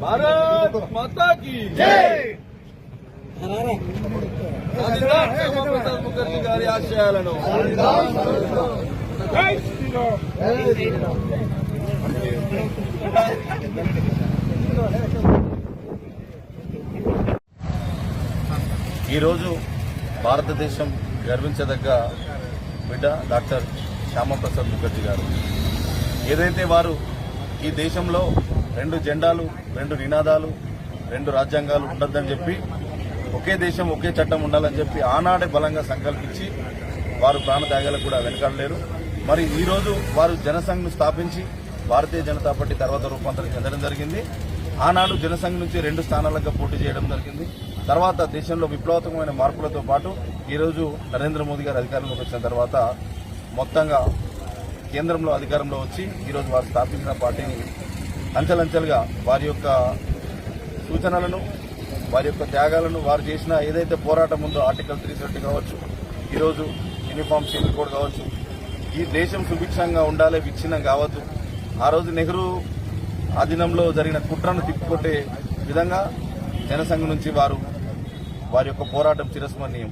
భారత్ ముఖర్జీ గారి ఆశయాలను ఈరోజు భారతదేశం గర్వించదగ్గ బిడ్డ డాక్టర్ శ్యామప్రసాద్ ముఖర్జీ గారు. ఏదైతే వారు ఈ దేశంలో రెండు జెండాలు రెండు నినాదాలు రెండు రాజ్యాంగాలు ఉండొద్దని చెప్పి ఒకే దేశం ఒకే చట్టం ఉండాలని చెప్పి ఆనాడే బలంగా సంకల్పించి వారు ప్రాణత్యాగాలకు కూడా వెనకాడలేరు. మరి ఈరోజు వారు జనసంఘ్ను స్థాపించి భారతీయ జనతా పార్టీ తర్వాత రూపాంతరం చెందడం జరిగింది. ఆనాడు జనసంఘ్ నుంచి రెండు స్థానాలకు పోటీ చేయడం జరిగింది. తర్వాత దేశంలో విప్లవాత్మకమైన మార్పులతో పాటు ఈరోజు నరేంద్ర మోదీ గారు అధికారంలోకి వచ్చిన తర్వాత మొత్తంగా కేంద్రంలో అధికారంలో వచ్చి ఈరోజు వారు స్థాపించిన పార్టీని అంచెలంచెలుగా వారి యొక్క సూచనలను వారి యొక్క త్యాగాలను వారు చేసిన ఏదైతే పోరాటం ఉందో ఆర్టికల్ త్రీ సెవెంటీ కావచ్చు ఈరోజు యూనిఫామ్ సివిల్ కోడ్ కావచ్చు ఈ దేశం సుభిక్షంగా ఉండాలి విచ్ఛిన్నం కావద్దు. ఆ రోజు నెహ్రూ ఆధీనంలో జరిగిన కుట్రను తిప్పుకొట్టే విధంగా జనసంఘ నుంచి వారు వారి యొక్క పోరాటం చిరస్మరణీయం.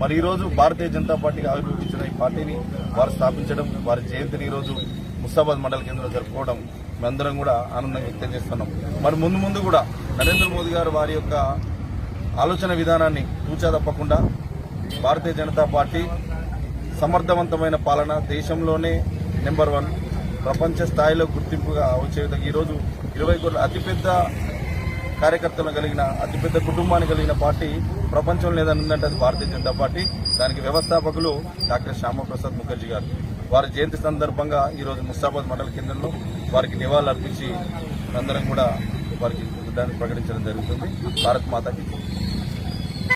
మరి ఈరోజు భారతీయ జనతా పార్టీకి ఆవిర్భవించిన ఈ పార్టీని వారు స్థాపించడం వారి జయంతిని ఈ రోజు ముస్తాబాద్ మండల కేంద్రంలో జరుపుకోవడం మేమందరం కూడా ఆనందంగా వ్యక్తం చేస్తున్నాం. మరి ముందు ముందు కూడా నరేంద్ర మోదీ గారు వారి యొక్క ఆలోచన విధానాన్ని తూచా తప్పకుండా భారతీయ జనతా పార్టీ సమర్థవంతమైన పాలన దేశంలోనే నెంబర్ వన్ ప్రపంచ స్థాయిలో గుర్తింపుగా వచ్చే విధంగా ఈరోజు ఇరవై కోట్ల అతిపెద్ద కార్యకర్తలను కలిగిన అతిపెద్ద కుటుంబాన్ని కలిగిన పార్టీ ప్రపంచంలో ఏదైనా ఉందంటే అది భారతీయ జనతా పార్టీ. దానికి వ్యవస్థాపకులు డాక్టర్ శ్యామప్రసాద్ ముఖర్జీ గారు. వారి జయంతి సందర్భంగా ఈరోజు ముస్తాబాద్ మండల కేంద్రంలో వారికి నివాళులు అర్పించి అందరం కూడా వారికి దాన్ని ప్రకటించడం జరుగుతుంది. భారత్ మాతకి